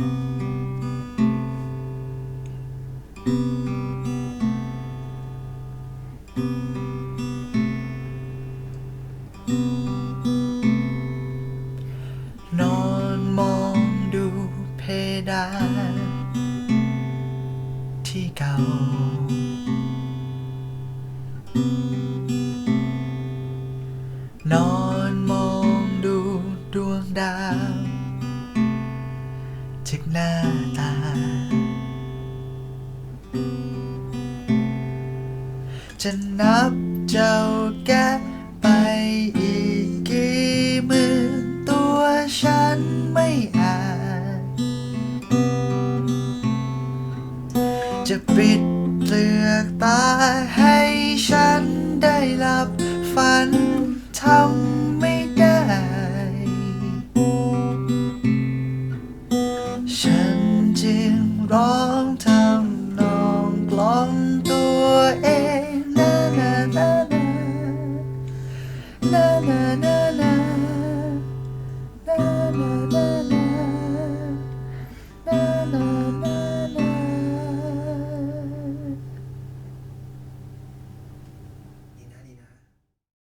นอนมองดูเพดานที่เก่า นอนมองดูดวงดาว จากหน้าตา จะนับเจ้าแกไปอีกกี่หมื่นตัวฉันไม่อาจ จะปิดเปลือกตาให้ฉันได้หลับฝันทำ ร้องทำนอ